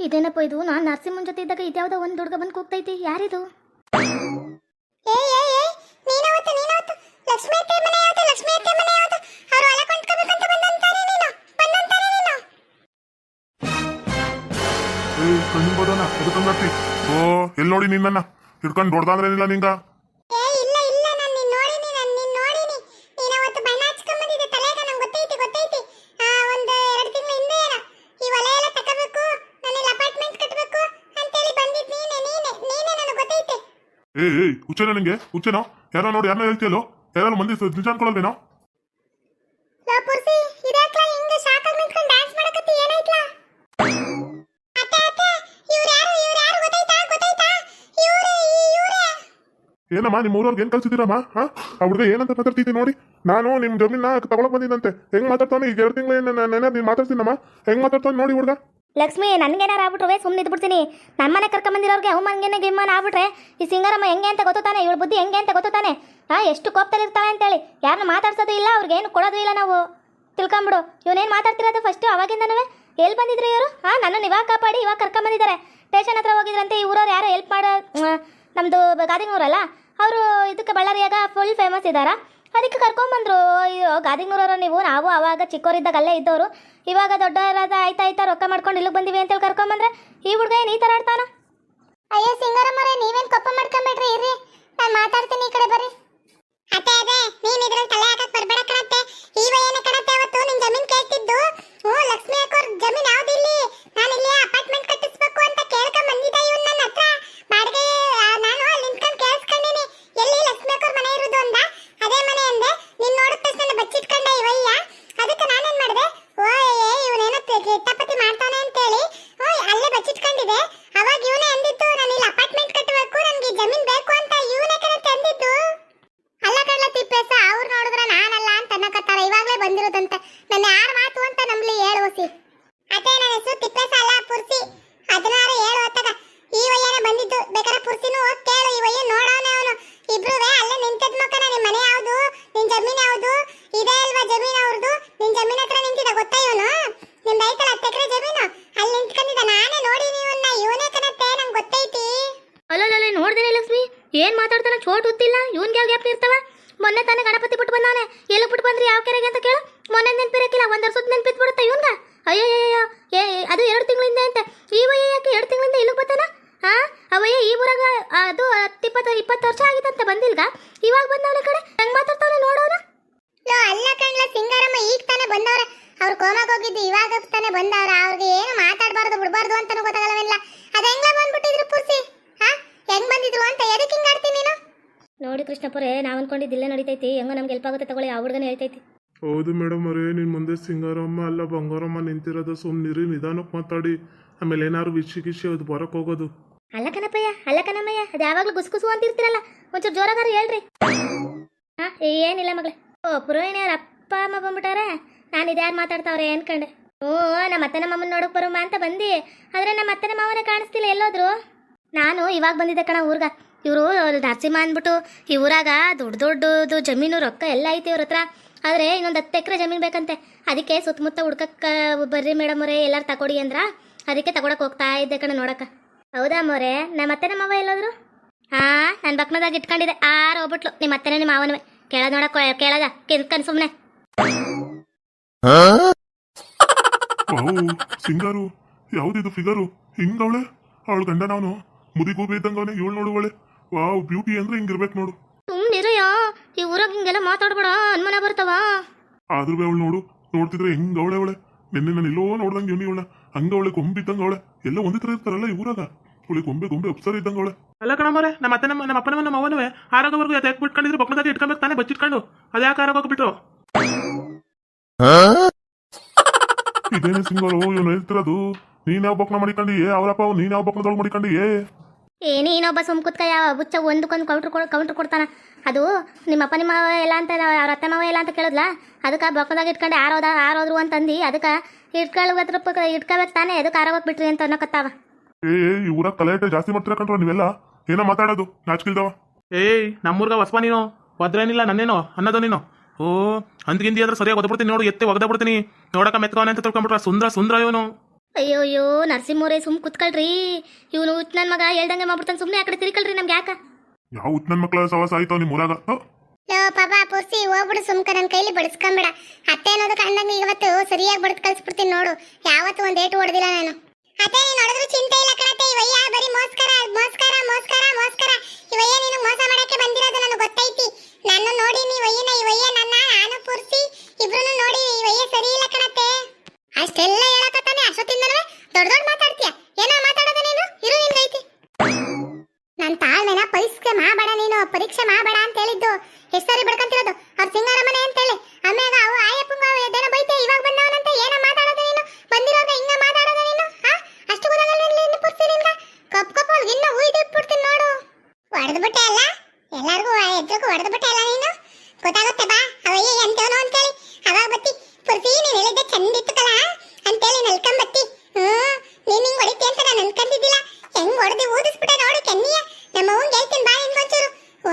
ಇದೇನಪ್ಪ ಇದು? ನಾನು ನರಸಿಂಹನ್ ಜೊತೆ ಇದ್ದಾಗ ಇದ್ಯಾವುದೋ ಒಂದು ಹುಡುಗ ಬಂದು ಕೂಗ್ತೈತಿ. ಯಾರಿದು? ಏ ಏ ಏ ನೀನವತ್ತು ನೀನವತ್ತು. ಲಕ್ಷ್ಮಿ ಏನಿಲ್ಲ ಮನೆ ಯಾವ್ದು ಲಕ್ಷ್ಮಿ ಅತ್ತೆ ಮನೆ ಯಾವ್ದು ಅವ್ರು ಹೊಲ ಕೊಂಡ್ಕೋಬೇಕಂತ ಬಂದಂತಾನೆ ನೀನು ಬಂದಂತಾನೆ ನೀನು ಏಯ್ ಕಣ್ಣು ಬರೋಣ ಅದಕ್ಕಂಗತ್ತಿ ಓ ಎಲ್ಲಿ ನೋಡಿ ನಿನ್ನನ್ನ ಹಿಡ್ಕೊಂಡು ದೊಡ್ಡದಂದ್ರೇನಿಲ್ಲ ನಿಂಗ ಏ ಇಲ್ಲ ಇಲ್ಲ ನಾನು ನಿನ್ನ ನೋಡಿನಿ ನಾನು ನಿನ್ನ ನೋಡಿನಿ ನೀನವತ್ತು ಬಣ್ಣ ಹಚ್ಕೊಂಬಂದಿದ್ದೆ ತಲೆಗ ನಂಗೆ ಗೊತ್ತೈತಿ ಗೊತ್ತೈತಿ ಆ ಒಂದು ಎರಡು ತಿಂಗಳ ಹಿಂದೆ ಏನ ಈ ಹೊಲ ಎಲ್ಲ ತಗೋಬೇಕು ನಾನು ಇಲ್ಲಿ ಅಪಾರ್ಟ್ಮೆಂಟ್ ಕಟ್ಟಬೇಕು ಅಂತೇಳಿ ಬಂದಿದ್ದು ನೀನೆ ನೀನೆ ನೀನೆ ನನಗೆ ಗೊತ್ತೈತೆ ಏಯ್ ಏಯ್ ಹುಚ್ಚೇನ ನಿಂಗೆ? ಹುಚ್ಚೇನೋ? ಯಾರೋ ನೋಡಿ ಯಾರನ್ನ ಹೇಳ್ತಿಯಲ್ಲೋ? ಯಾರೋ ಮಂದಿ ಸ- ನಿಜ ಲೋ ಪುರ್ಸಿ ಹಿಂಗ ಆಗಿ ನಿಂತ್ಕೊಂಡು ಮಾಡಕತ್ತಿ ಏನಾಯ್ತ್ಲಾ? ಅತ್ತೆ ಅತ್ತೆ ಇವ್ರೇ ಏನಮ್ಮ ನಿಮ್ಮ ಊರವ್ರಿಗೆ ಏನ್ ಕಲ್ಸಿದ್ದೀರಮ್ಮ ಹಾ? ಆ ಹುಡುಗ ಏನಂತ ಮಾತಾಡ್ತಿದ್ದೆ ನೋಡಿ. ನಾನು ನಿಮ್ಮ ಜಮೀನ ತಗೊಳಕ್ ಬಂದಿದ್ದಂತೆ. ಹೆಂಗ್ ಮಾತಾಡ್ತಾನೆ ಈಗ ಎರಡು ತಿಂಗಳು ನೆನೆ ನೀನು ಮಾತಾಡ್ತೀನಮ್ಮ ಹೆಂಗ್ ಮಾತಾಡ್ತಾನೆ ನೋಡಿ ಹುಡುಗ? ಲಕ್ಷ್ಮಿ, ನನ್ಗೇನಾರು ಆಗ್ಬಿಟ್ರೆ ಸುಮ್ಮನೆ ಇದ್ಬಿಡ್ತೀನಿ. ನಮ್ಮನೆ ಕರ್ಕೊಂಬಂದಿರೋರ್ಗೆ ಅವಮಾನ್ಗೆನೆ ಗಿಮ್ಮನ ಆಗ್ಬಿಟ್ರೆ, ಈ ಸಿಂಗರಮ್ಮ ಹೆಂಗೆ ಅಂತ ಗೊತ್ತಾನೆ ಇವಳು ಬುದ್ಧಿ ಹೆಂಗೆ ಅಂತ ಗೊತ್ತಾನೆ ಹಾಂ ಎಷ್ಟು ಕೋಪದಲ್ಲಿ ಇರ್ತಾಳೆ ಅಂತೇಳಿ. ಯಾರನ್ನ ಮಾತಾಡ್ಸೋದು ಇಲ್ಲ, ಅವ್ರಿಗೆ ಏನು ಕೊಡೋದು ಇಲ್ಲ ನಾವು. ತಿಳ್ಕೊಂಬಿಡು. ಇವನೇನು ಮಾತಾಡ್ತಿರೋದು ಫಸ್ಟು ಅವಾಗಿಂದನೂ ಎಲ್ಲಿ ಬಂದಿದ್ರು ಇವರು? ಹಾ ನನ್ನನ್ನು ಇವಾಗ ಕಾಪಾಡಿ, ಇವಾಗ ಕರ್ಕೊಂಬಂದಿದ್ದಾರೆ. ಸ್ಟೇಷನ್ ಹತ್ರ ಹೋಗಿದ್ರಂತೆ ಊರವ್ರು ಯಾರೋ ಹೆಲ್ಪ್ ಮಾಡೋ ನಮ್ಮದು ಗಾದಿನೂರಲ್ಲ ಅವರು ಇದಕ್ಕೆ ಬಳ್ಳಾರಿಯಾಗ ಫುಲ್ ಫೇಮಸ್ ಇದ್ದಾರಾ? ಅದಕ್ಕೆ ಕರ್ಕೊಂಬಂದ್ರು ಅಯ್ಯೋ, ಗಾದಿನೂರವರು ನೀವು, ನಾವು ಅವಾಗ ಚಿಕ್ಕವರಿದ್ದಾಗ ಅಲ್ಲೇ ಇದ್ದವರು ಇವಾಗ ದೊಡ್ಡವರಾದ ಆಯ್ತಾ ಆಯ್ತಾ ರೊಕ್ಕ ಮಾಡ್ಕೊಂಡು ಇಲ್ಲಿಗೆ ಬಂದಿವಿ ಅಂತೇಳಿ ಕರ್ಕೊಂಬಂದ್ರೆ ಈ ಹುಡುಗ ಏನು ಈ ಥರ ಆಡ್ತಾನ? ಅಯ್ಯೋ, ಸಿಂಗರಮ್ಮರೇ, ನೀವೇನ್ ಕೊಪ್ಪ ಮಾಡ್ಕೊಂಬೇಡ್ರಿ ಇರ್ರಿ. ನಾನು ಮಾತಾಡ್ತೀನಿ ಈ ಕಡೆ ಬರ್ರಿ. ಅತ್ತೆ, ಅದೇ, ನೀನ್ ಇದ್ರಲ್ಲಿ ತಲೆ ಹಾಕಕ್ಕೆ ಬರಬೇಡ ಕಣತ್ತೆ. ಈ ವಯನ ಕಣತ್ತೆ ಅವತ್ತು? ನಿನ್ ಜಮೀನ್ ಕೇಳ್ತಿದ್ದು? ಓ ಲಕ್ಷ್ಮಿ ಅಕ್ಕೋರ್ ಜಮೀನ್ ಯಾವ್ದು ಇಲ್ಲಿ ನಾನು ಇಲ್ಲಿ ಅಪಾರ್ಟ್ಮೆಂಟ್ ಕಟ್ಟಿಸ್ಬೇಕು ಅಂತ ಕೇಳ್ಕೊಂಡ್ ಬಂದಿದ್ದೆ ಇವ್ನ ನನ್ನ ಹತ್ರ ಬಾಡಿಗೆ ಆ, ನಾನು ಅಲ್ಲಿ ನಿಂತ್ಕೊಂಡ್ ಕೇಳಿಸ್ಕೊಂಡಿನಿ ಎಲ್ಲಿ ಲಕ್ಷ್ಮಿ ಅಕ್ಕೋರ್ ಮನೆ ಇರೋದು ಅಂದ ಅದೇ ಮನೆ ಅಂದೆ ನೀನ್ ನೋಡಿದ ತಕ್ಷಣ ಬಚ್ಚಿಟ್ಕೊಂಡೆ ಇವಯ್ಯ ಅದಕ್ಕೆ ನಾನೇನ್ ಮಾಡಿದೆ ಓಯ್ ಇವನೇನೋ ಕಿಟ್ಟಪತಿ ಮಾಡ್ತಾನೆ ಅಂತೇಳಿ ಓಯ್ ಅಲ್ಲೇ ಬಚ್ಚಿಟ್ಕೊಂಡಿದೆ ಅವಾಗ ಇವನೇ ಅಂದಿತ್ತು ನಾನು ಇಲ್ಲಿ ಅಪಾರ್ಟ್ಮೆಂಟ್ ಕಟ್ಟಬೇಕು ನನಗೆ ಜಮೀನ್ ಬೇಕು ಅಂತ ಇವನೇ ಕಣತ್ತೆ ಅಂದಿದ್ದು ಅಲ್ಲ ಕಳ್ಳ ತಿಪ್ಪೇಸ ಅವ್ರು ನೋಡಿದ್ರೆ ನಾನಲ್ಲ ಅಂತ ಅನ್ನಕತ್ತಾರ ಇವಾಗಲೇ ಬಂದಿರೋದಂತೆ ನನ್ನ ಯಾರ ಮಾತು ಅಂತ ನಂಬ್ಲಿ ಹೇಳು ಹೊಸಿ ಅದೇ ನನ್ನ ಹೆಸರು ತಿಪ್ಪೇಸ ಅಲ್ಲ ಪುರ್ಸಿ ಹದಿನಾರು ಏಳು ಹೊತ್ತಾಗ ಈ ವಯ್ಯನೇ ಬಂದಿದ್ದು ಬೇಕಾದ್ರೆ ಪುರ್ಸಿನೂ ಹೋಗಿ ಕೇಳು ಈ ವಯ್ಯ ನೋಡವನೇ ಅವನು ಇಬ್ರುವೆ ಅಲ್ಲೇ ನಿಂತದ್ ಮಕ್ಕನ ನಿಮ್ ಮನೆ ಯಾವ್ದು ನಿನ್ ಜಮೀನ್ ಯಾವ್ದು? ಇದೇ ಅಲ್ವಾ ಜಮೀನ್ ಅವ್ರದ್ದು ನಿನ್ ಜಮೀನ್ ಹತ್ರ ನಿಂತಿದ್ದ ಗೊತ್ತಾ ಇವನು? ನಿಮ್ದು ಐತಲ್ಲ ಹತ್ತು ಎಕರೆ ಜಮೀನು? ಅಲ್ಲಿ ನಿಂತ್ಕೊಂಡಿದ್ದ, ನಾನೇ ನೋಡಿನಿ ಇವನ್ನ ಇವನೇ ಕನತ್ತೆ ನಂಗೆ ಗೊತ್ತೈತಿ. ಅಲ್ಲಲ್ಲ ನೋಡ್ದೇನೆ ಲಕ್ಷ್ಮಿ? ಏನ್ ಮಾತಾಡ್ತಾನೆ ಚೋಟ್ ಗೊತ್ತಿಲ್ಲ ಇವ್ನಿಗೆ ಯಾವ ಗ್ಯಾಪ್ ಇರ್ತಾವ? ಮೊನ್ನೆ ತಾನೇ ಗಣಪತಿ ಬಿಟ್ಟು ಬಂದವನೆ ಎಲ್ಲಿ ಬಿಟ್ಟು ಬಂದ್ರಿ, ಯಾವ ಕೆರೆಗೆ ಅಂತ ಕೇಳು. ಮೊನ್ನೆ ನೆನ್ಪಿರಕ್ಕಿಲ್ಲ ಒಂದು ವರ್ಷದ ನೆನ್ಪಿತ್ ಬಿಡುತ್ತೆ ಇವನ್ಗ? ಅಯ್ಯೋ ಏ ಅದು ಎರಡು ತಿಂಗಳಿಂದ ಅಂತ. ಈ ವಯ್ಯ ಯಾಕೆ ಎರಡು ತಿಂಗಳಿಂದ ಇಲ್ಲಿಗೆ ಬರ್ತಾನ? ಹಾ ಅವಯ್ಯ ಈ ಊರಾಗ, ಅದು ಹತ್ತಿಪ್ಪತ್ತು, ಇಪ್ಪತ್ತು ವರ್ಷ ಆಗಿತ್ತಂತೆ ಬಂದಿಲ್ಗ? ಇವಾಗ ಬಂದವನ ಕಡೆ ಹೆಂಗ್ ಮಾತಾಡ್ತಾವನೆ ನೋಡೋನ ಲೋ ಅಲ್ಲ ಕಣ್ಲ ಸಿಂಗಾರಮ್ಮ ಈಗ ತಾನೇ ಬಂದವ್ರೆ. ಅವ್ರು ಕೋಮಾಗ ಹೋಗಿದ್ದು ಇವಾಗ ತಾನೇ ಬಂದವ್ರ. ಅವ್ರಿಗೆ ಏನು ಮಾತಾಡಬಾರ್ದು ಬಿಡಬಾರ್ದು ಅಂತಾನೂ ಗೊತ್ತಾಗಲ್ಲವೆಲ್ಲ ಅದ ಹೆಂಗ ಬಂದ್ಬಿಟ್ಟಿದ್ರು ಪುರ್ಸಿ? ಹಾ? ಹೆಂಗ್ ಬಂದಿದ್ರು ಅಂತ ಎದಕ್ಕೆ ಹಿಂಗ ಆಡ್ತೀನಿ ನೀನು? ನೋಡಿ ಕೃಷ್ಣಪ್ಪರೇ ನಾವು ಅನ್ಕೊಂಡಿದ್ದಿಲ್ಲ ನಡೀತೈತಿ. ಹೆಂಗೋ ನಮ್ಗೆ ಹೆಲ್ಪ್ ಆಗುತ್ತೆ ತಗೊಳ್ಳಿ ಆ ಹುಡುಗನೇ ಹೇಳ್ತೈತಿ. ಹೌದು ಮೇಡಮ್ ಅವರೇ ನಿನ್ ಮುಂದೆ ಸಿಂಗಾರಮ್ಮ ಅಲ್ಲ ಬಂಗಾರಮ್ಮ ನಿಂತಿರೋದು ಸುಮ್ಮನಿರಿ ನಿಧಾನಕ್ಕೆ ಮಾತಾಡಿ. ಆಮೇಲೆ ಏನಾದ್ರು ವಿಷಿ ಗಿಶಿ ಅದು ಬರಕ್ ಹೋಗೋದು. ಅಲ್ಲ ಕಣಪ್ಪಯ್ಯ ಅಲ್ಲ ಕಣಮ್ಮಯ್ಯ ಅದು ಯಾವಾಗಲೂ ಗುಸ್ಗುಸು ಅಂತಿರ್ತೀರಲ್ಲ. ಒಂಚೂರು ಜೋರಾಗಾರ ಹೇಳ್ರಿ. ಹಾ ಏನಿಲ್ಲ ಮಗಳೇ. ಓ ಪುರೋಹಿಣಿಯವ್ರ ಅಪ್ಪ, ಅಮ್ಮ ಬಂದ್ಬಿಟ್ಟಾರೆ? ನಾನು ಇದ್ಯಾರು ಮಾತಾಡ್ತಾವ್ರೆ ಅನ್ಕಂಡೆ. ಓ ನಮ್ಮ ಅತ್ತೆ ನಮ್ಮ ಅಮ್ಮನ ನೋಡಕ್ ಬರುಮ ಅಂತ ಬಂದಿ. ಆದರೆ ನಮ್ಮ ಅತ್ತೆ ಮಾವನೇ ಕಾಣಿಸ್ತಿಲ್ಲ ಎಲ್ಲೋದ್ರು. ನಾನು ಇವಾಗ ಬಂದಿದ್ದೆ ಕಣ ಊರ್ಗ. ಇವರು ನರಸಿಂಹ ಅಂದ್ಬಿಟ್ಟು ಈ ಊರಾಗ ದೊಡ್ಡ ದೊಡ್ಡದು ಜಮೀನು, ರೊಕ್ಕ ಎಲ್ಲ ಐತಿ ಇವ್ರ ಹತ್ರ. ಆದರೆ ಇನ್ನೊಂದು ಹತ್ತು ಎಕರೆ ಜಮೀನು ಬೇಕಂತೆ. ಅದಕ್ಕೆ ಸುತ್ತಮುತ್ತ ಹುಡ್ಕಕ್ಕ, ಬರ್ರಿ ಮೇಡಮ್ ಅವರೇ, ಎಲ್ಲಾರು ತಗೊಡಿ ಅಂದ್ರ. ಅದಕ್ಕೆ ತಗೊಳಕ್ ಹೋಗ್ತಾ ಇದ್ದೆ ಕಣ ನೋಡಕ್ಕ. ಹೌದಾ ಮೋರೆ? ನಮ್ಮ ಅತ್ತೆ ಮಾವ ಎಲ್ಲೋದ್ರು? ಹಾ ನನ್ನ ಬಕ್ನದಾಗ ಇಟ್ಕೊಂಡಿದೆ ಆರು ಹೋಗ್ಬಿಟ್ಲು ನಿಮ್ಮ ಅತ್ತೆನೇ ನಿಮ್ಮ ಮಾವನವೇ. ಕೇಳೋದ್ ನೋಡ ಕೇಳದ. ಕಿರ್ಕನ್ ಸುಮ್ನೆ. ವಾವ್ ಸಿಂಗಾರು. ಯಾವ್ದಿದು ಫಿಗರು? ಹಿಂಗವಳೆ? ಅವಳ ಗಂಡ ನಾನು. ಮುದಿಗೂಬೆ ಇದ್ದಂಗವನೆ ಇವಳು ನೋಡುವಳೆ. ವಾವ್ ಬ್ಯೂಟಿ ಅಂದ್ರೆ ಹಿಂಗಿರ್ಬೇಕು ನೋಡು. ಸುಮ್ಮನಿರಯ್ಯ ಈ ಊರಾಗ ಹಿಂಗೆಲ್ಲ ಮಾತಾಡ್ಬೇಡ. ಅನ್ಮನೆ ಬರ್ತಾವ. ಆದ್ರೂ ಅವಳು ನೋಡು. ನೋಡ್ತಿದ್ರೆ ಹಿಂಗ ಅವಳೆ. ನಿನ್ನೆ ನಾನು ಎಲ್ಲೋ ನೋಡ್ದಂಗೆ ಇವನಿ ಅವಳ ಹಂಗವಳೆ ಗೊಂಬಿದ್ದಂಗ ಅವಳೆ. ಎಲ್ಲ ಒಂದೇ ತರ ಇರ್ತಾರಲ್ಲ ಈ ಊರಾಗ. ಅವಳಿಗೆ ಕೊಂಬೆ ಗೊಂಬೆ ಅಪ್ಸರ ಇದ್ದಂಗ ಅವಳೆ. ಅಲ್ಲ ಕಣಮ್ಮರೆ ನಮ್ಮ ಅತ್ತೆ ನಮ್ಮ ನಮ್ಮ ಅಪ್ಪನ ನಮ್ಮ ಅವನವೇ ಆರೋಗ್ಯವರೆಗೂ ಎತ್ತ ಬಿಟ್ಕೊಂಡಿದ್ರು? ಬೊಕ್ಕಣದಾಗ ಇಟ್ಕೊಬೇಕು ತಾನೇ ಬಚ್ಚಿಟ್ಕೊಂಡು. ಅದೇ ಯಾಕೆ ಆರೋಗ್ಯ ಹೋಗ್ಬಿಟ್ರು ಇದೇನೇ ಸಿಂಗಾರು ಇವನು ಹೇಳ್ತಿರೋದು ನೀನ್ ಯಾವ ಬೊಕ್ಕನ ಮಾಡಿಕೊಂಡಿ ಅವರಪ್ಪ ನೀನ್ ಯಾವ ಬಕ್ನದೊಳಗೆ ಮಾಡಿಕೊಂಡಿ ಏ ನೀನೊಬ್ಬ ಸುಮ್ ಕುತ್ಕ ಯಾವ ಬುಚ್ಚ ಒಂದಕ್ಕೊಂದು ಕೌಂಟ್ರ್ ಕೊಡ್ ಕೌಂಟ್ರ್ ಕೊಡ್ತಾನ. ಅದು ನಿಮ್ಮ ಅಪ್ಪ ನಿಮ್ಮ ಮಾವ ಎಲ್ಲ ಅಂತ ಅವ್ರ ಅತ್ತೆ ಮಾವ ಎಲ್ಲ ಅಂತ ಕೇಳಿದ್ಲ? ಅದಕ್ಕೆ ಬೊಕ್ಕದಾಗ ಇಟ್ಕೊಂಡು ಆರೋದ ಆರೋದ್ರು ಅಂತಂದು ಅದಕ್ಕೆ ಪಕ್ಕ ಇಟ್ಕೋಬೇಕು ತಾನೇ ಅದಕ್ಕೆ ಆರೋಗ್ಯ ಬಿಟ್ರಿ ಅಂತ ಅನ್ನಕತ್ತಾವ. ಏ ಇವರ ತಲೆ ಜಾಸ್ತಿ ಮಾಡ್ತೀರ ಕಂಡ್ರ ನೀವೆಲ್ಲ? ಏನೋ ಮಾತಾಡೋದು ನಾಚ್ಕಿಲ್ದವ. ಏಯ್ ನಮ್ಮೂರ್ಗ ಹೊಸ್ಪ ನೀನು. ಒದ್ರೇನಿಲ್ಲ ನನ್ನೇನೋ ಅನ್ನೋದು ನೀನು. ಓ ಅಂದ್ಗಿಂದಿ ಅಂದ್ರೆ ಸರಿಯಾಗಿ ಒದ್ಬಿಡ್ತೀನಿ ನೋಡು ಎತ್ತೆ ಒಗ್ದಾಬಿಡ್ತೀನಿ ನೋಡಕ ಮೆತ್ಕವನೆ ಅಂತ ತಿಳ್ಕೊಂಡ್ಬಿಟ್ರ ಸುಂದ್ರ ಸುಂದ್ರ ಇವನು. ಅಯ್ಯೋ ಅಯ್ಯೋ ನರಸಿಂಹರೇ ಸುಮ್ ಕುತ್ಕಳ್ರಿ. ಇವನು ನನ್ನ ಮಗ ಹೇಳ್ದಂಗೆ ಮಾಡ್ಬಿಡ್ತಾನೆ ಸುಮ್ಮನೆ ಆಕಡೆ ಕಡೆ ತಿರ್ಕೊಳ್ರಿ ನಮ್ಗೆ ಯಾಕ? ಯಾವ ಉತ್ ನನ್ ಮಕ್ಳ ಸವಾಸ ಆಯ್ತಾವ ನಿಮ್ ಊರಾಗ? ಹ? ಲೋ ಪಾಪ ಪುರ್ಸಿ ಹೋಗ್ಬಿಡು ಸುಮ್ಕ ನನ್ನ ಕೈಲಿ ಬಡಿಸ್ಕೊಂಬಿಡ. ಅತ್ತೆ ಅನ್ನೋದು ಕಂಡಂಗೆ ಇವತ್ತು ಸರಿಯಾಗಿ ಬಡ್ದು ಕಳ್ಸ್ಬಿಡ್ತೀನಿ ನೋಡು. ಯಾವತ್ತು ಒಂದ್ ಏಟು ಹೊಡೆದಿಲ್ಲ ನಾನು. ಅತ್ತೆ ನೀನು ಚಿಂತೆ ಇಲ್ಲ ಕಣತೆ. ಇವಯ್ಯ ಬರೀ ಮೋಸ್ಕರ ಮೋಸ್ಕರ ಮೋಸ್ಕರ ಮೋಸ್ಕರ. ಇವಯ್ಯ ನೀನು ಮೋಸ ಮಾಡಕ್ಕೆ ಬಂದಿರೋದು ನನಗೆ ಗೊತ್ತೈತಿ. ನನ್ನ ನೋಡಿ ನೀವಯ್ಯನ ಇವಯ್ಯ ನನ್ನ, ನಾನು ಪೂರ್ತಿ ಇಬ್ರು ನೋಡಿ ಇವಯ್ಯ ಸರಿ ಇಲ್ಲ ಕಣತ್ತೆ ಅಷ್ಟೆಲ್ಲ ಹೇಳಕತ್ತಾನೆ ಅಷ್ಟೊತ್ತಿಂದಲ್ವೇ ದೊಡ್ಡ ದೊಡ್ಡ ಮಾತಾಡ್ತೀಯ. ಏನೋ ಮಾತಾಡೋದು ನೀನು? ಇರು ನಿಂದೈತಿ ನನ್ನ ತಾಳ್ಮೆನ ಪರೀಕ್ಷೆ ಮಾಡಬೇಡ ನೀನು, ಪರೀಕ್ಷೆ ಮಾಡಬೇಡ ಅಂತ ಹೇಳಿದ್ದು. ಎಷ್ಟು ಸರಿ ಬಿಡ್ಕೊಂತಿರೋದು. ಅವ್ರ ಸಿಂಗಾರಮ್ಮನೆ ಅಂತ ಹೇಳಿ ಆಮ್ಯಾಗ ಅವು ಆಯಪ್ಪಂಗ ಎದೇನ ಬೈತೆ ಇವಾಗ ಬಂದವನಂತ ಏನ ಮಾತಾಡೋದು ನೀನು ಬಂದಿರೋಗ ಹಿಂಗ ಮಾತಾಡೋದು ನೀನು ಹಾ ಅಷ್ಟು ಗೊತ್ತಾಗಲ್ಲ ನಿನ್ನ ಪುರ್ಸಿನಿಂದ ಕಪ್ ಕಪ್ ಅವ್ರಿಗೆ ಇನ್ನ ಉಯ್ದಿಟ್ಬಿಡ್ತೀನಿ ನೋಡು ಹೊಡೆದು ಬಿಟ್ಟೆ ಅಲ್ಲ ಎಲ್ಲಾರ್ಗೂ ಎದ್ರಿಗೂ ಹೊಡೆದು ಬಿಟ್ಟೆ ಅಲ್ಲ ನೀನು ಗೊತ್ತಾಗುತ್ತೆ ಬಾ ಅವಯ್ಯ ಎಂತವನು ಅಂತೇಳಿ ಅವಾಗ ಬತ್ತಿ ಪುರ್ಸಿ ನೀನ್ ಹೇಳಿದ್ದೆ ಚಂದಿತ್ತು ಕಲ ಅಂತೇಳಿ ನಲ್ಕೊಂಬತ್ತಿ ಹ್ಮ್ ನೀನ್ ಹಿಂಗ್ ಹೊಡಿತಿ ಅಂತ ನಾನು ಅನ್ಕೊಂಡಿದ್ದಿಲ್ಲ ಹೆಂಗ್ ಹೊಡೆದು ಊದಿಸ್ಬಿಟ್ಟೆ ನೋಡು ಕೆನ್ನಿಯ ನಮ್ಮ ಅವ್ನ್ ಹೇಳ್ತೀನಿ ಬಾ ನಿನ್ಗೊಂಚೂರು ಓ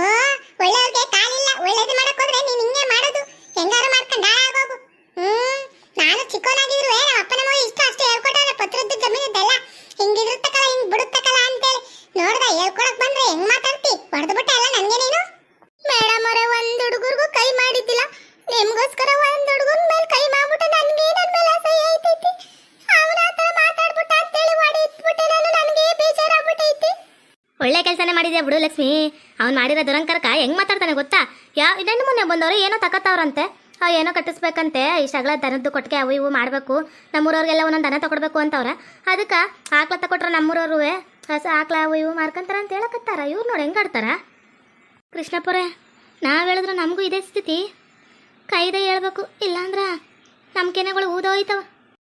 ಒಳ್ಳೆಯವ್ರಿಗೆ ಕಾಲಿಲ್ಲ ಒಳ್ಳೇದು ಮಾಡಕ್ ಹೋದ್ರೆ ನೀನ್ ಹಿಂಗೆ ಮಾಡೋದು ಹೆಂಗಾರು ಮಾಡ್ಕೊಂಡ್ ಹಾಳಾಗೋಗು ಹ್ಮ್ ನಾನು ಚಿಕ್ಕವನಾಗಿದ್ರು ನಮ್ಮ ಅಪ್ಪನ ಮಗ ಇಷ್ಟ ಅಷ್ಟೇ ಹೇಳ್ಕೊಟ್ಟಾರೆ ಪತ್ರದ್ದು ಜಮೀನದ್ದೆಲ್ಲ ಹಿಂಗಿರುತ್ತಕಲ್ಲ ಹಿಂಗ್ ಬಿಡುತ್ತಕಲ್ಲ ಅಂತೇಳಿ ನೋಡ್ದ ಹೇಳ್ಕೊಳಕ್ ಬಂದ್ರೆ ಹೆಂಗ್ ಮಾತಾಡ್ತಿ? ಹೊಡೆದು ಬಿಟ್ಟೆ ಅಲ್ಲ ನನ್ಗೆ ನೀನು? ಮೇಡಮ್ ಅವರೇ, ಒಂದ್ ಹುಡುಗರ್ಗೂ ಕೈ ಮಾಡಿದ್ದಿಲ್ಲ. ನಿಮ್ಗೋಸ್ಕರ ಒಂದ್ ಹುಡುಗನ್ ಮೇಲೆ ಕೈ ಮಾಡ್ಬಿಟ್ಟು ನನ್ಗೆ ನನ್ ಮೇಲೆ ಅಸಹ್ಯ ಐತೈತಿ ಅವನ ಆತರ ಮಾತಾಡ್ಬಿಟ್ಟ ಅಂತೇಳಿ ಹೊಡಿಟ್ಬಿಟ್ಟೆ ನಾನು, ನನಗೆ ಬೇಜಾರಾಗ್ಬಿಟ್ಟೈತಿ. ಒಳ್ಳೆ ಕೆಲಸನೇ ಮಾಡಿದ್ಯಾ ಬಿಡು ಲಕ್ಷ್ಮಿ. ಅವ್ನು ಮಾಡಿರೋ ದುರಂಕರಕ ಹೆಂಗ್ ಮಾತಾಡ್ತಾನೆ ಗೊತ್ತಾ? ಯಾ ಇದನ್ನು ಮೊನ್ನೆ ಬಂದವರು ಏನೋ ತಕತ್ತವ್ರಂತೆ. ಅವ್ ಏನೋ ಕಟ್ಟಿಸ್ಬೇಕಂತೆ. ಈ ಸಗಳ ದನದ್ದು ಕೊಟ್ಟಿಗೆ ಅವು ಇವು ಮಾಡಬೇಕು. ನಮ್ಮೂರವ್ರಿಗೆಲ್ಲ ಒಂದೊಂದು ದನ ತಗೊಡ್ಬೇಕು ಅಂತವ್ರೆ. ಅದಕ್ಕೆ ಆಕ್ಳ ತಕೊಟ್ರೆ ನಮ್ಮೂರವ್ರು ಹಸ ಅವು ಇವು ಮಾರ್ಕಂತಾರ ಅಂತ ಹೇಳಕತ್ತಾರ. ಇವ್ರು ನೋಡಿ ಹೆಂಗೆ ಆಡ್ತಾರ? ಕೃಷ್ಣಪ್ಪರೇ ನಾವು ಹೇಳಿದ್ರೆ ನಮಗೂ ಇದೇ ಸ್ಥಿತಿ. ಕೈದೆ ಹೇಳ್ಬೇಕು, ಇಲ್ಲಾಂದ್ರ ನಮ್ಮ ಕೆನೆಗಳು ಊದೋಯ್ತವ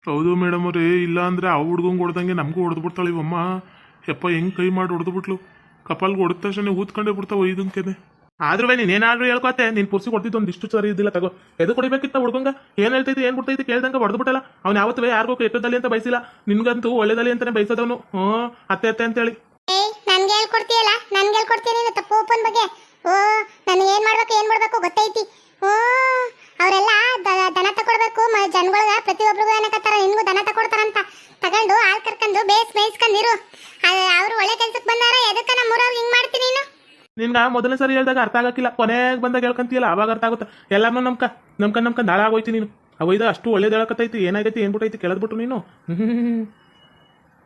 ಹೌದು ಮೇಡಮ್ ಅವ್ರಿ ಇಲ್ಲ ಅಂದ್ರೆ ಆ ಹುಡ್ಗಂಗೆ ಹೊಡೆದಂಗೆ ನಮಗೂ ಹೊಡೆದು ಬಿಡ್ತಾಳೆ ಇವಮ್ಮ ಯಪ್ಪ, ಹೆಂಗ್ ಕೈ ಮಾಡಿ ಹೊಡೆದು ಬಿಟ್ಲು? ಕಪಾಲ್ಗೆ ಹೊಡೆದ ತಕ್ಷಣ ಊದ್ಕೊಂಡೇ ಬಿಡ್ತಾವ ಇದನ್ಕೆನೆ ಆದ್ರೂ ನೀನ್ ಏನಾದ್ರೂ ಹೇಳ್ಕೊತೆ ನೀನ್ ಪುರ್ಸಿ ಕೊಡ್ತಿದ್ದು ಒಂದಿಷ್ಟು ಸರಿ ಇದ್ದಿಲ್ಲ, ತಗೋ. ಎದು ಕೊಡಬೇಕಿತ್ತ ಹುಡುಗಂಗ? ಏನ್ ಹೇಳ್ತೈತಿ ಏನ್ ಬಿಡ್ತೈತಿ ಕೇಳ್ದಂಗ ಹೊಡೆದು ಬಿಟ್ಟಲ್ಲ ಅವ್ನು ಯಾವತ್ತೂ ಯಾರಿಗೂ ಕೆಟ್ಟದಲ್ಲಿ ಅಂತ ಬಯಸಿಲ್ಲ. ನಿನ್ಗಂತೂ ಒಳ್ಳೇದಲ್ಲಿ ಅಂತಾನೆ ಬಯಸೋದವನು. ಹ್ಮ್ ಅತ್ತೆ ಅತ್ತೆ ಅಂತೇಳಿ. ನನ್ಗೆ ಹೇಳ್ಕೊಡ್ತೀಯಲ್ಲ? ನನ್ಗೆ ಹೇಳ್ಕೊಡ್ತೀಯ ನೀನು ತಪ್ಪು ಓಪನ್ ಬಗ್ಗೆ? ಓ, ನನಗೆ ಏನ್ ಮಾಡ್ಬೇಕು ಏನ್ ಮಾಡ್ಬೇಕು ಗೊತ್ತೈತಿ. ಓ, ಅವರೆಲ್ಲ ದನ ತಕೊಡ್ಬೇಕು, ಮ- ಪ್ರತಿಯೊಬ್ಬರಿಗೂ ಏನಕತ್ತಾರ ನಿನ್ಗೂ ದನ ತಕೊಡ್ತಾರಂತ ತಗೊಂಡು ಹಾಲ್ ಕರ್ಕೊಂಡು ಬೇಸ್ ಮೇಯಿಸ್ಕೊಂಡಿರು ಅವ್ರು ಒಳ್ಳೆ ಕೆಲ್ಸಕ್ಕೆ ಬಂದಾರ ಎದಕ್ಕ ನಮ್ಮೂರವ್ರು ಹಿಂಗ್ ಮಾಡ್ತೀನಿ ನೀನು ನಿನ್ಗ ಮೊದಲನೇ ಸರಿ ಹೇಳಿದಾಗ ಅರ್ಥ ಆಗಕ್ಕಿಲ್ಲ. ಕೊನೆಗೆ ಬಂದಾಗ ಹೇಳ್ಕಂತೀಯಲ್ಲ ಅವಾಗ ಅರ್ಥ ಆಗುತ್ತೆ? ಎಲ್ಲಾನು ನಮ್ಕ ನಮ್ಕ ನಮ್ಕ ದಾಳ ಆಗೋಯ್ತು ನೀನು. ಅವ ಇದು ಅಷ್ಟು ಒಳ್ಳೇದು ಹೇಳಕತ್ತೈತಿ ಏನಾಗೈತಿ ಏನ್ ಬಿಟ್ಟೈತಿ ಕೇಳದ್ಬಿಟ್ಟು ನೀನು.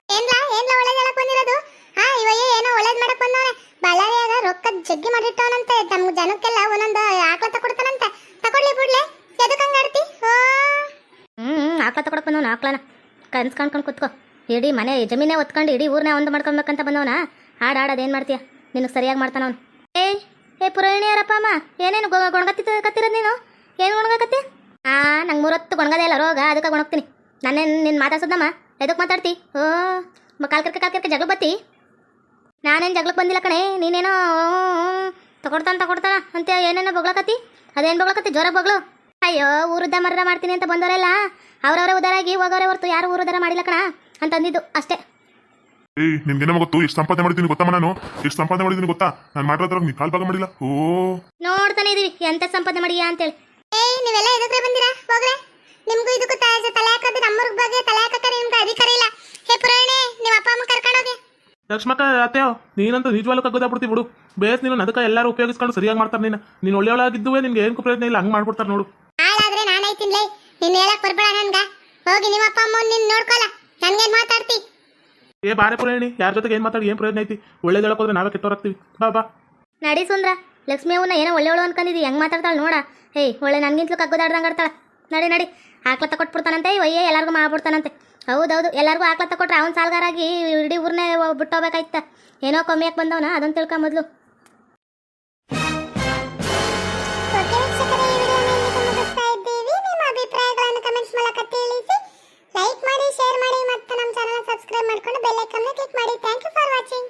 ಏನ್ಲಾ ಏನ್ಲಾ ಒಳ್ಳೇದ್ ಹೇಳಕ್ ಬಂದಿರೋದು? ಹಾ ಇವಯ್ಯ ಏನೋ ಒಳ್ಳೇದು ಮಾಡಕ್ ಬಂದವನೆ ಬಳ್ಳಾರಿಯಾಗ ರೊಕ್ಕ ಜಗ್ಗಿ ಮಾಡಿಟ್ಟವನಂತೆ ನಮ್ ಜನಕ್ಕೆಲ್ಲ ಒಂದೊಂದು ಆಕಳ ಕೊಡ್ತಾನಂತ ತಕೊಡ್ಲಿ ಬಿಡ್ಲೆ ಎದಕ್ಕೆ ಹಂಗ್ ಆಡ್ತಿ? ಓ ಹ್ಞೂ ಆಕ್ಳ ತಗೊಳಕ್ ಬಂದವನ ಆಕ್ಳನ. ಕನ್ಸ್ ಕಾಣ್ಕೊಂಡು ಕುತ್ಕೋ. ಇಡೀ ಮನೆ ಜಮೀನೇ ಒತ್ಕೊಂಡು ಇಡೀ ಊರನ್ನ ಒಂದು ಮಾಡ್ಕೊಬೇಕಂತ ಬಂದವನ. ಹಾಡು ಹಾಡೋದು ಏನು ಮಾಡ್ತೀಯ? ನಿನಗೆ ಸರಿಯಾಗಿ ಮಾಡ್ತಾನ ಅವ್ನು ಏ ಪುರಾಣಿ ಪುರೋಹಿಣಿಯರಪ್ಪ ಅಮ್ಮ? ಏನೇನು ಗೊಣಗತ್ತಿ ಕತ್ತಿರೋದು ನೀನು? ಏನು ಗೊಣಗಕತ್ತಿ ಆ, ನಂಗೆ ಮೂರತ್ತು ಗೊಣಗದೇ ಇಲ್ಲ, ರೋಗ. ಅದಕ್ಕೆ ಗೊಣಗ್ತೀನಿ. ನಾನೇನು ನಿನ್ನ ಮಾತಾಡ್ಸೋದಮ್ಮ. ಎದಕ್ಕೆ ಮಾತಾಡ್ತಿ? ಓ ಕಾಲ್ಕರ್ಕೆ ಕಾಲ್ಕರ್ಕೆ ಕಾಲ್ ಕರ್ಕೆ ಜಗಳ ಬತ್ತಿ? ನಾನೇನು ಜಗಳಕ್ಕೆ ಬಂದಿಲ್ಲ ಕಣೆ. ನೀನೇನೋ, ತಗೊಡ್ತಾನೆ ತಗೊಡ್ತಾನ ಅಂತ ಏನೇನೋ ಬಗ್ಲಕತ್ತಿ ಅದೇನು ಬೊಗ್ಳಕತ್ತಿ? ಜ್ವರ ಬೊಗ್ಳು. ಅಯ್ಯೋ ಊರುದ್ದ ಮರ ಮಾಡ್ತೀನಿ ಅಂತ ಬಂದವರೆಲ್ಲ ಅವರವರೇ ಉದಾರಾಗಿ ಹೋಗೋರೆ ಹೊರ್ತು ಯಾರು ಊರು ಉದಾರ ಮಾಡಿಲ್ಲ ಕಣ ಅಂತಂದಿದ್ದು ಅಷ್ಟೇ. ಏಯ್ ನಿನ್ಗೇನೋ ಗೊತ್ತು? ಎಷ್ಟು ಸಂಪಾದನೆ ಮಾಡಿದ್ದೀನಿ ಗೊತ್ತಮ್ಮ ನಾನು ಎಷ್ಟು ಸಂಪಾದನೆ ಮಾಡಿದ್ದೀನಿ ಗೊತ್ತಾ? ನಾನು ಮಾಡಿರೋದ್ರಾಗ ನೀ ಕಾಲ್ ಭಾಗ ಮಾಡಿಲ್ಲ. ಓ ನೋಡ್ತಾನೆ ಇದೀವಿ ಎಂತ ಸಂಪಾದನೆ ಮಾಡಿಯಾ ಅಂತೇಳಿ. ಏಯ್ ನೀವೆಲ್ಲ ಎದಕ್ರೆ ಬಂದಿರಾ? ಹೋಗ್ರೆ. ನಿಮ್ಗೂ ಇದಕ್ಕೂ ತ- ತಲೆ ಹಾಕೋದು ನಮ್ಮೂರ್ಗ್ ಬಗ್ಗೆ ತಲೆ ಹಾಕಕ್ಕೆ ನಿಮ್ಗೆ ಅಧಿಕಾರ ಇಲ್ಲ. ಹೇ ಪುರಾಣಿ ನಿಮ್ಮ ಅಪ್ಪ ಅಮ್ಮ ಕರ್ಕೊಂಡೋಗಿ ಲಕ್ಷ್ಮಕ್ಕ ಅತ್ತೆಯೋ ನೀನಂತೂ ನಿಜವಾಗ್ಲೂ ಬಿಡ್ತೀವಿ ಬಿಡು. ಬೇಸ್ ನೀನು ಅದಕ್ಕೆ ಎಲ್ಲರೂ ಉಪಯೋಗಿಸ್ಕೊಂಡು ಸರಿಯಾಗಿ ಮಾಡ್ತಾರೆ ನೀನು. ನೀನು ಒಳ್ಳೆಯವಳಾಗಿದ್ದುವೆ ನಿನ್ಗೆ ಏನು ಪ್ರಯತ್ನ ಇಲ್ಲ ಹಂಗೆ ಮಾಡ್ಬಿಡ್ತಾರೆ ನೋಡು. ಹಾಳಾದ್ರೆ ನಾನೈತಿನ್ಲೇ ನಿನ್ನ ಹೇಳಕ್ ಬರ್ಬೇಡ ನನ್ಗ. ಹೋಗಿ ನಿಮ್ಮ ಅಪ್ಪ ಅಮ್ಮ ನಿನ್ ನೋಡ್ಕೊಲ್ಲ ನನ್ಗೇನು ಮಾತಾಡ್ತಿ? ಏ, ಬಾರೆ ಪುರಾಣಿ ಯಾರ ಜೊತೆಗೆ ಏನು ಮಾತಾಡಿ, ಏನು ಪ್ರಯೋಜನ ಐತಿ? ಒಳ್ಳೇದು ಹೇಳೋಕೋದ್ರೆ ನಾವೇ ಕೆಟ್ಟೋರಾಗ್ತೀವಿ ಬಾ ಬಾ. ನಡಿ ಸುಂದ್ರ, ಲಕ್ಷ್ಮಿ ಅವನ್ನ ಏನೋ ಒಳ್ಳೆ ಅನ್ಕೊಂಡಿದ್ದಿ ಹೆಂಗ್ ಮಾತಾಡ್ತಾಳೆ ನೋಡ. ಹೇ, ಒಳ್ಳೆ ನನ್ಗಿಂತಲೂ ಕಗ್ಗುದಾಡ್ದಂಗೆ ಆಡ್ತಾಳೆ. ನಡಿ ನಡಿ. ಆಕ್ಲ ತಕೊಟ್ಬಿಡ್ತಾನಂತೆ ಒಯ್ಯೇ, ಎಲ್ಲರಿಗೂ ಮಾಡ್ಬಿಡ್ತಾನಂತೆ. ಹೌದೌದು, ಎಲ್ಲರಿಗೂ ಆಕ್ಲ ತಕೊಟ್ರೆ ಅವ್ನು ಸಾಲ್ಗಾರಾಗಿ ಇಡೀ ಊರನ್ನೇ ಬಿಟ್ಟೋಗ್ಬೇಕಾಯ್ತ. ಏನೋ ಕಮ್ಮಿಯಾಗಿ ಬಂದವನ ಅದನ್ನ ತಿಳ್ಕೊಂಬದ್ಲು ಸಬ್ಸ್ಕ್ರೈಬ್ ಮಾಡ್ಕೊಂಡು ಬೆಲ್ ಐಕಾನ್ ಕ್ಲಿಕ್ ಮಾಡಿ. Thank you for watching